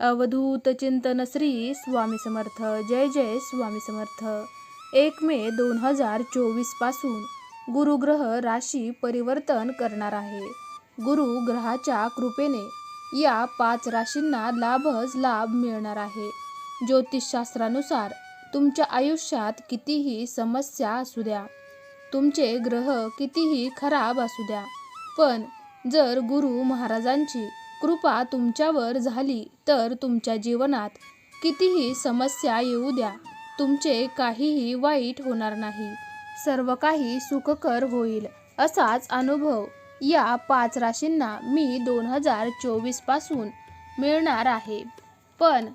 अवधूत चिंतन श्री स्वामी समर्थ. जय जय स्वामी समर्थ. एक मे दोन हजार चोवीसपासून गुरुग्रह राशी परिवर्तन करणार आहे. गुरु ग्रहाच्या कृपेने या पाच राशींना लाभच लाभ मिळणार आहे. ज्योतिषशास्त्रानुसार तुमच्या आयुष्यात कितीही समस्या असू द्या तुमचे ग्रह कितीही खराब असू द्या पण जर गुरु महाराजांची कृपा तुमच्यावर झाली तर तुमच्या जीवनात कितीही समस्या येऊ द्या. तुमचे काहीही वाईट होणार नाही. सर्व काही सुखकर होईल असाच अनुभव या पाच राशींना मी दोन हजार चोवीसपासून मिळणार आहे. पण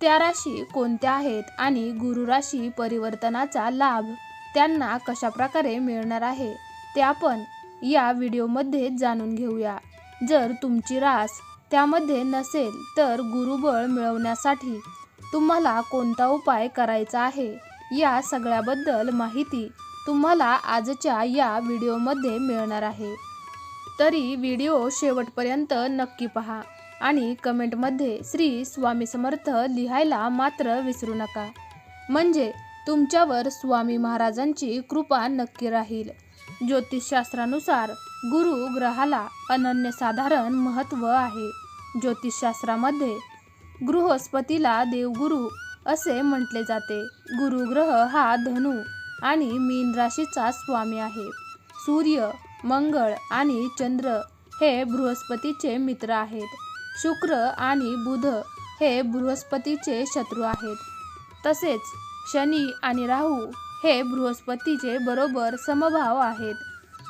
त्या राशी कोणत्या आहेत आणि गुरु राशी परिवर्तनाचा लाभ त्यांना कशाप्रकारे मिळणार आहे ते आपण या व्हिडिओमध्ये जाणून घेऊया. जर तुमची रास त्यामध्ये नसेल तर गुरुबळ मिळवण्यासाठी तुम्हाला कोणता उपाय करायचा आहे? या सगळ्याबद्दल माहिती तुम्हाला आजच्या या व्हिडिओमध्ये मिळणार आहे. तरी व्हिडिओ शेवटपर्यंत नक्की पहा आणि कमेंटमध्ये श्री स्वामी समर्थ लिहायला मात्र विसरू नका. म्हणजे तुमच्यावर स्वामी महाराजांची कृपा नक्की राहील. ज्योतिषशास्त्रानुसार गुरु ग्रहाला अनन्यसाधारण महत्त्व आहे. ज्योतिषशास्त्रामध्ये गृहस्पतीला देवगुरु असे म्हटले जाते. गुरुग्रह हा धनु आणि मीन राशीचा स्वामी आहे. सूर्य मंगळ आणि चंद्र हे बृहस्पतीचे मित्र आहेत. शुक्र आणि बुध हे बृहस्पतीचे शत्रू आहेत. तसेच शनी आणि राहू हे बृहस्पतीचे बरोबर समभाव आहेत.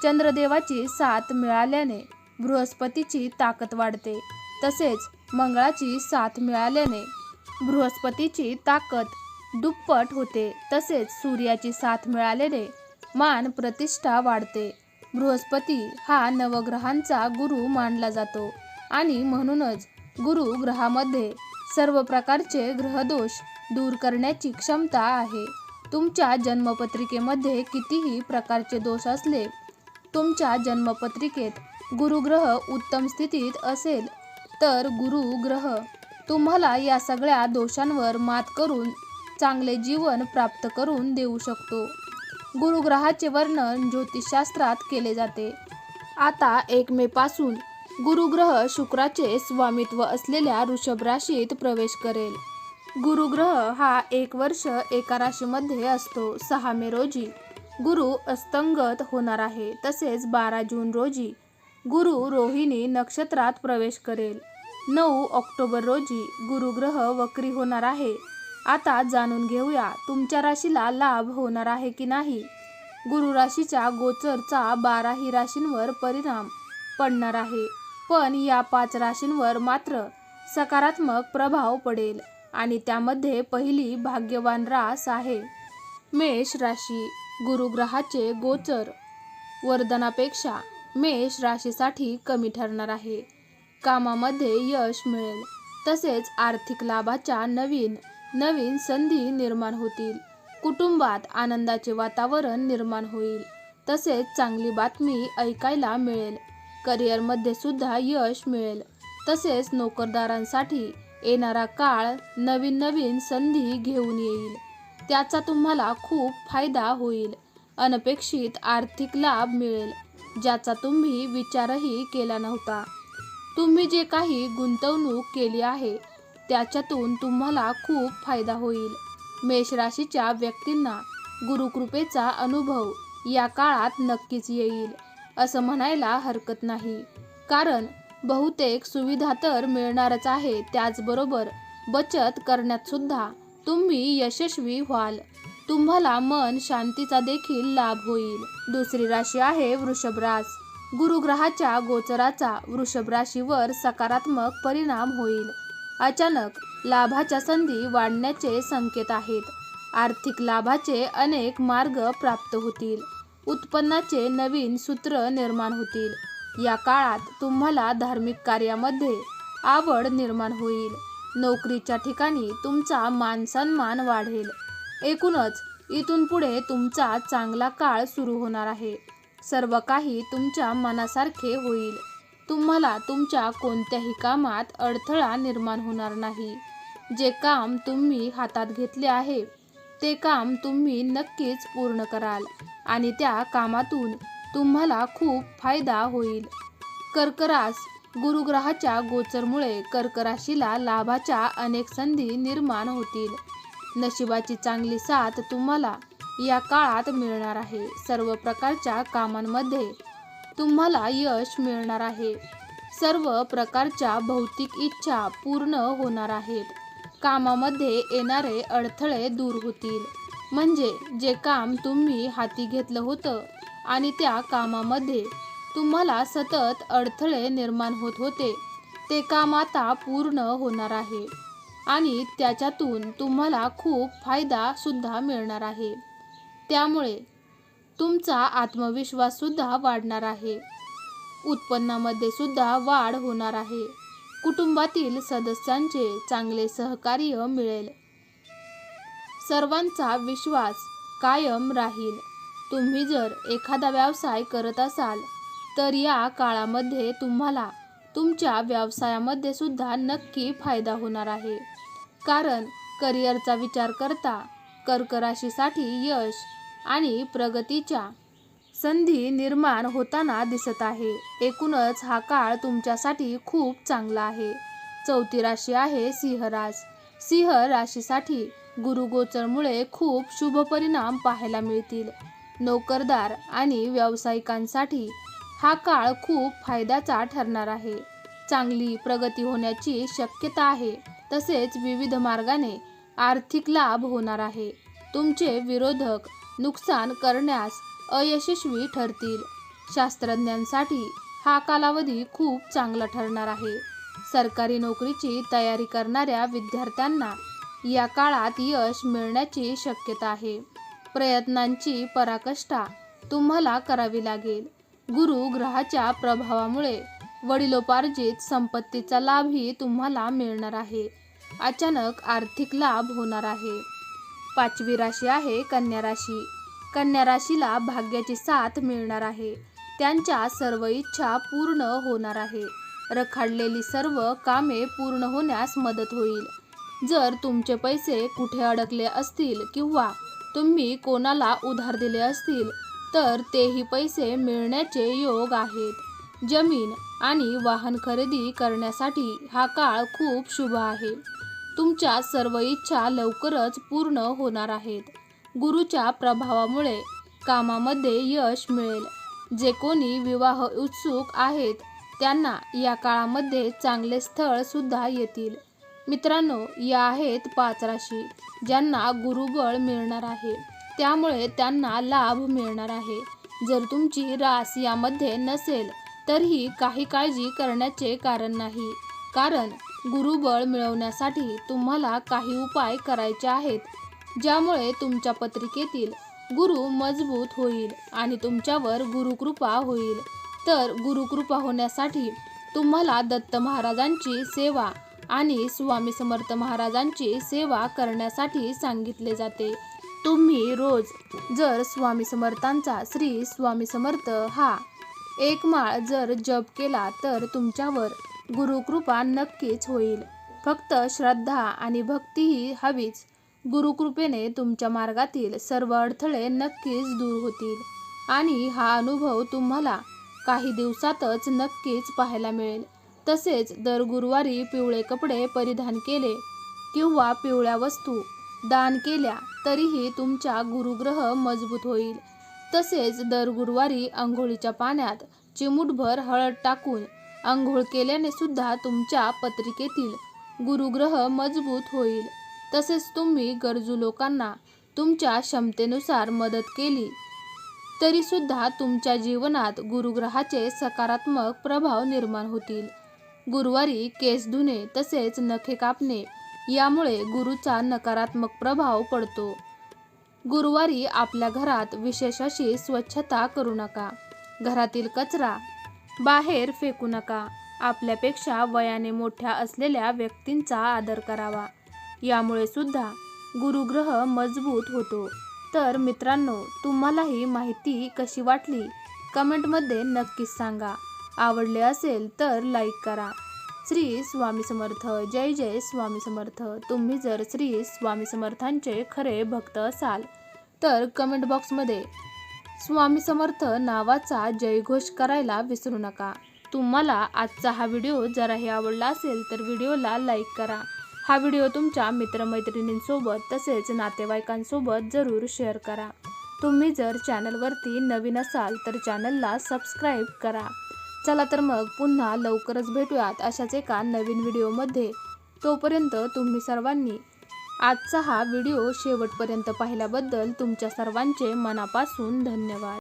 चंद्रदेवाची साथ मिळाल्याने बृहस्पतीची ताकद वाढते. तसेच मंगळाची साथ मिळाल्याने बृहस्पतीची ताकद दुप्पट होते. तसेच सूर्याची साथ मिळाल्याने मान प्रतिष्ठा वाढते. बृहस्पती हा नवग्रहांचा गुरु मानला जातो आणि म्हणूनच गुरु ग्रहामध्ये सर्व प्रकारचे ग्रहदोष दूर करण्याची क्षमता आहे. तुमच्या जन्मपत्रिकेमध्ये कितीही प्रकारचे दोष असले तुमच्या जन्मपत्रिकेत गुरुग्रह उत्तम स्थितीत असेल तर गुरु ग्रह तुम्हाला या सगळ्या दोषांवर मात करून चांगले जीवन प्राप्त करून देऊ शकतो. गुरुग्रहाचे वर्णन ज्योतिषशास्त्रात केले जाते. आता एक मे पासून गुरुग्रह शुक्राचे स्वामित्व असलेल्या वृषभ राशीत प्रवेश करेल. गुरुग्रह हा एक वर्ष एका राशीमध्ये असतो. सहा मे रोजी गुरु अस्तंगत होणार आहे. तसेच बारा जून रोजी गुरु रोहिणी नक्षत्रात प्रवेश करेल. नऊ ऑक्टोबर रोजी गुरुग्रह वक्री होणार आहे. आता जाणून घेऊया तुमच्या राशीला लाभ होणार आहे की नाही. गुरु राशीच्या गोचरचा बाराही राशींवर परिणाम पडणार आहे. पण या पाच राशींवर मात्र सकारात्मक प्रभाव पडेल आणि त्यामध्ये पहिली भाग्यवान रास आहे. मेष राशी गुरुग्रहाचे गोचर वर्धनापेक्षा मेष राशीसाठी कमी ठरणार आहे. कामामध्ये यश मिळेल. तसेच आर्थिक लाभाच्या नवीन नवीन संधी निर्माण होतील. कुटुंबात आनंदाचे वातावरण निर्माण होईल. तसेच चांगली बातमी ऐकायला मिळेल. करिअरमध्ये सुद्धा यश मिळेल. तसेच नोकरदारांसाठी येणारा काळ नवीन नवीन संधी घेऊन येईल. त्याचा तुम्हाला खूप फायदा होईल. अनपेक्षित आर्थिक लाभ मिळेल ज्याचा तुम्ही विचारही केला नव्हता. तुम्ही जे काही गुंतवणूक केली आहे त्याच्यातून तुम्हाला खूप फायदा होईल. मेष राशीच्या व्यक्तींना गुरुकृपेचा अनुभव या काळात नक्कीच येईल असं म्हणायला हरकत नाही. कारण बहुतेक सुविधा तर मिळणारच आहे त्याचबरोबर बचत करण्यात सुद्धा तुम्ही यशस्वी व्हाल. तुम्हाला मन शांतीचा देखील लाभ होईल. दुसरी राशी आहे वृषभ रास. गुरुग्रहाच्या गोचराचा वृषभ राशीवर सकारात्मक परिणाम होईल. अचानक लाभाच्या संधी वाढण्याचे संकेत आहेत. आर्थिक लाभाचे अनेक मार्ग प्राप्त होतील. उत्पन्नाचे नवीन सूत्र निर्माण होतील. या काळात तुम्हाला धार्मिक कार्यामध्ये आवड निर्माण होईल. नोकरीच्या ठिकाणी तुमचा मानसन्मान वाढेल. एकूणच इथून पुढे तुमचा चांगला काळ सुरू होणार आहे. सर्व काही तुमच्या मनासारखे होईल. तुम्हाला तुमच्या कोणत्याही कामात अडथळा निर्माण होणार नाही. जे काम तुम्ही हातात घेतले आहे ते काम तुम्ही नक्कीच पूर्ण कराल आणि त्या कामातून तुम्हाला खूप फायदा होईल. कर्करास गुरुग्रहाच्या गोचरमुळे कर्कराशीला लाभाच्या अनेक संधी निर्माण होतील. नशिबाची चांगली साथ तुम्हाला या काळात मिळणार आहे सर्व प्रकारच्या कामांमध्ये. तुम्हाला यश मिळणार आहे. सर्व प्रकारच्या भौतिक इच्छा पूर्ण होणार आहेत. कामामध्ये येणारे अडथळे दूर होतील. म्हणजे जे काम तुम्ही हाती घेतलं होतं आणि त्या कामामध्ये तुम्हाला सतत अडथळे निर्माण होत होते ते काम आता पूर्ण होणार आहे आणि त्याच्यातून तुम्हाला खूप फायदा सुद्धा मिळणार आहे. त्यामुळे तुमचा आत्मविश्वास सुद्धा वाढणार आहे. उत्पन्नामध्ये सुद्धा वाढ होणार आहे. कुटुंबातील सदस्यांचे चांगले सहकार्य मिळेल. सर्वांचा विश्वास कायम राहील. तुम्ही जर एखादा व्यवसाय करत असाल तर या काळामध्ये तुम्हाला तुमच्या व्यवसायामध्ये सुद्धा नक्की फायदा होणार आहे. कारण करिअरचा विचार करता कर्कराशीसाठी यश आणि प्रगतीच्या संधी निर्माण होताना दिसत आहे. एकूणच हा काळ तुमच्यासाठी खूप चांगला आहे. चौथी राशी आहे सिंह रास. सिंह राशीसाठी गुरुगोचरमुळे खूप शुभ परिणाम पाहायला मिळतील. नोकरदार आणि व्यावसायिकांसाठी हा काळ खूप फायद्याचा ठरणार आहे. चांगली प्रगती होण्याची शक्यता आहे. तसेच विविध मार्गाने आर्थिक लाभ होणार आहे. तुमचे विरोधक नुकसान करण्यास अयशस्वी ठरतील. शास्त्रज्ञांसाठी हा कालावधी खूप चांगला ठरणार आहे. सरकारी नोकरीची तयारी करणाऱ्या विद्यार्थ्यांना या काळात यश मिळण्याची शक्यता आहे. प्रयत्नांची पराकष्ठा तुम्हाला करावी लागेल. गुरु ग्रहाच्या प्रभावामुळे वडिलोपार्जित संपत्तीचा लाभही तुम्हाला मिळणार आहे. अचानक आर्थिक लाभ होणार आहे. पाचवी राशी आहे कन्या राशी. कन्या राशीला भाग्याची साथ मिळणार आहे. त्यांच्या सर्व इच्छा पूर्ण होणार आहे. रखाडलेली सर्व कामे पूर्ण होण्यास मदत होईल. जर तुमचे पैसे कुठे अडकले असतील किंवा तुम्ही कोणाला उधार दिले असतील तर तेही पैसे मिळण्याचे योग आहेत. जमीन आणि वाहन खरेदी करण्यासाठी हा काळ खूप शुभ आहे. तुमच्या सर्व इच्छा लवकरच पूर्ण होणार आहेत. गुरुच्या प्रभावामुळे कामामध्ये यश मिळेल. जे कोणी विवाह उत्सुक आहेत त्यांना या काळामध्ये चांगले स्थळ सुद्धा येतील. मित्रांनो या आहेत पाच राशी ज्यांना गुरुबळ मिळणार आहे. त्यामुळे त्यांना लाभ मिळणार आहे. जर तुमची रास यामध्ये नसेल तरीही काही काळजी करण्याचे कारण नाही. कारण गुरुबळ मिळवण्यासाठी तुम्हाला काही उपाय करायचे आहेत ज्यामुळे तुमच्या पत्रिकेतील गुरु मजबूत होईल आणि तुमच्यावर गुरुकृपा होईल. तर गुरुकृपा होण्यासाठी तुम्हाला दत्त महाराजांची सेवा आणि स्वामी समर्थ महाराजांची सेवा करण्यासाठी सांगितले जाते. तुम्ही रोज जर स्वामी समर्थांचा श्री स्वामी समर्थ हा एक माळ जर जप केला तर तुमच्यावर गुरुकृपा नक्कीच होईल. फक्त श्रद्धा आणि भक्ती ही हवीच. गुरुकृपेने तुमच्या मार्गातील सर्व अडथळे नक्कीच दूर होतील. आणि हा अनुभव तुम्हाला काही दिवसातच नक्कीच पाहायला मिळेल. तसेच दर गुरुवारी पिवळे कपडे परिधान केले किंवा पिवळ्या वस्तू दान केल्या तरीही तुमचा गुरुग्रह मजबूत होईल. तसेच दर गुरुवारी आंघोळीच्या पाण्यात चिमूटभर हळद टाकून आंघोळ केल्याने सुद्धा तुमच्या पत्रिकेतील गुरुग्रह मजबूत होईल. तसेच तुम्ही गरजू लोकांना तुमच्या क्षमतेनुसार मदत केली तरी सुद्धा तुमच्या जीवनात गुरुग्रहाचे सकारात्मक प्रभाव निर्माण होतील. गुरुवारी केस धुणे तसेच नखे कापणे यामुळे गुरुचा नकारात्मक प्रभाव पडतो. गुरुवारी आपल्या घरात विशेष अशी स्वच्छता करू नका. घरातील कचरा बाहेर फेकू नका. आपल्यापेक्षा वयाने मोठ्या असलेल्या व्यक्तींचा आदर करावा. यामुळे सुद्धा गुरुग्रह मजबूत होतो. तर मित्रांनो तुम्हाला ही माहिती कशी वाटली? कमेंटमध्ये नक्कीच सांगा. आवडले असेल तर लाईक करा. श्री स्वामी समर्थ. जय जय स्वामी समर्थ. तुम्ही जर श्री स्वामी समर्थांचे खरे भक्त असाल तर कमेंट बॉक्समध्ये स्वामी समर्थ नावाचा जयघोष करायला विसरू नका. तुम्हाला आजचा हा व्हिडिओ जराही आवडला असेल तर व्हिडिओला लाईक करा. हा व्हिडिओ तुमच्या मित्रमैत्रिणींसोबत तसेच नातेवाईकांसोबत जरूर शेअर करा. तुम्ही जर चॅनलवरती नवीन असाल तर चॅनलला सबस्क्राईब करा. चला तर मग पुन्हा लवकरच भेटूयात अशाच एका नवीन व्हिडिओमध्ये. तोपर्यंत तुम्ही सर्वांनी आजचा हा व्हिडिओ शेवटपर्यंत पाहिल्याबद्दल तुमच्या सर्वांचे मनापासून धन्यवाद.